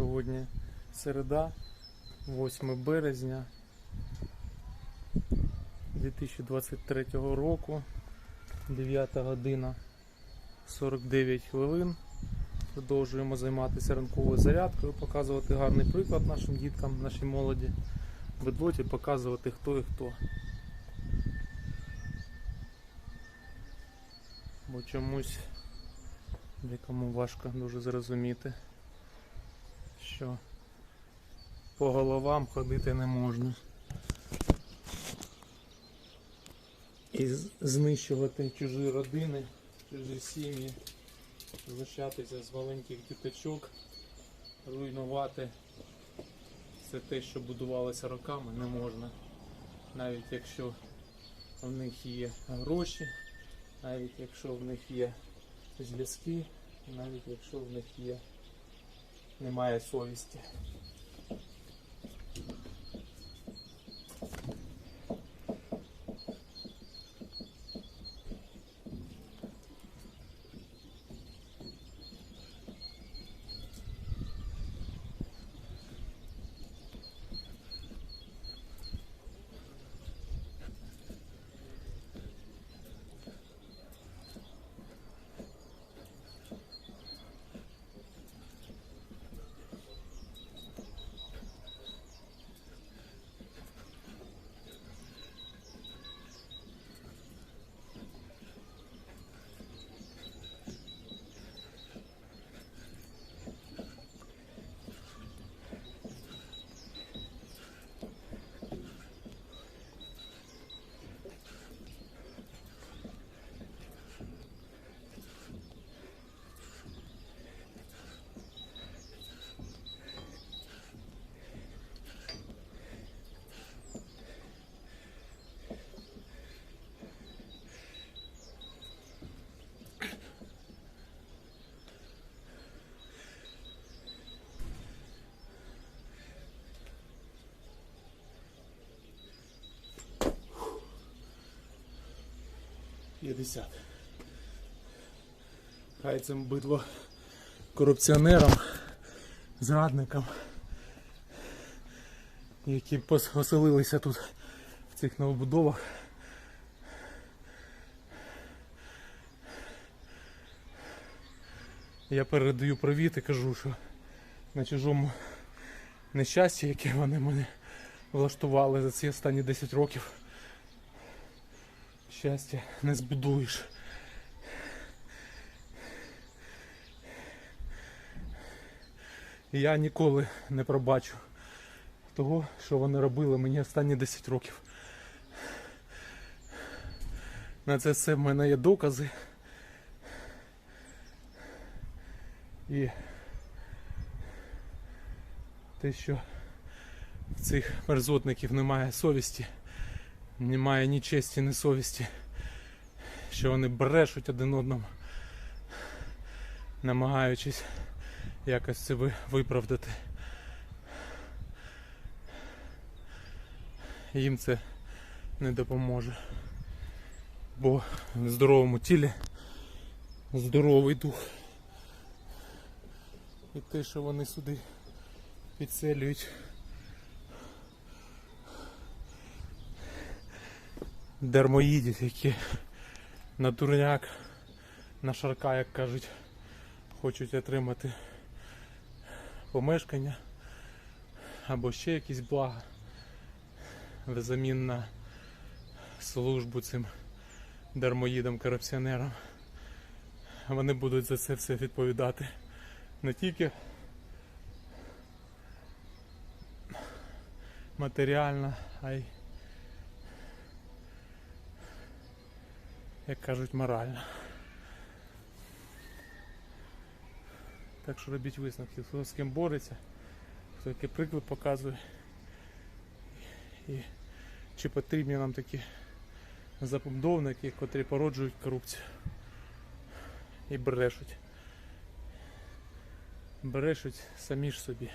Сьогодні середа, 8 березня 2023 року, 9 година 49 хвилин. Продовжуємо займатися ранковою зарядкою, показувати гарний приклад нашим діткам, нашій молоді. В показувати хто і хто. Бо чомусь декому важко дуже зрозуміти, що по головам ходити не можна. І знищувати чужі родини, чужі сім'ї, знущатися з маленьких діточок, руйнувати все те, що будувалося роками, не можна. Навіть якщо в них є гроші, навіть якщо в них є зв'язки, навіть якщо в них є немає совісті. П'ятдесят. Хай цим бидло корупціонерам, зрадникам, які оселилися тут в цих новобудовах. Я передаю привіт і кажу, що на чужому нещасті, яке вони мене влаштували за ці останні 10 років, щастя не збудуєш. Я ніколи не пробачу того, що вони робили мені останні 10 років. На це все в мене є докази. І те, що в цих мерзотників немає совісті, немає ні честі, ні совісті, що вони брешуть один одному, намагаючись якось це виправдати. Їм це не допоможе. Бо в здоровому тілі здоровий дух. І те, що вони сюди підселюють дермоїдів, які на дурняк, на шарка, як кажуть, хочуть отримати помешкання або ще якісь блага взамін на службу цим дармоїдам корупціонерам. Вони будуть за це все відповідати не тільки матеріально, а й, як кажуть, морально. Так що робіть висновки, хто з ким бореться, хто який приклад показує. І чи потрібні нам такі забудовники, котрі породжують корупцію і брешуть. Брешуть самі ж собі.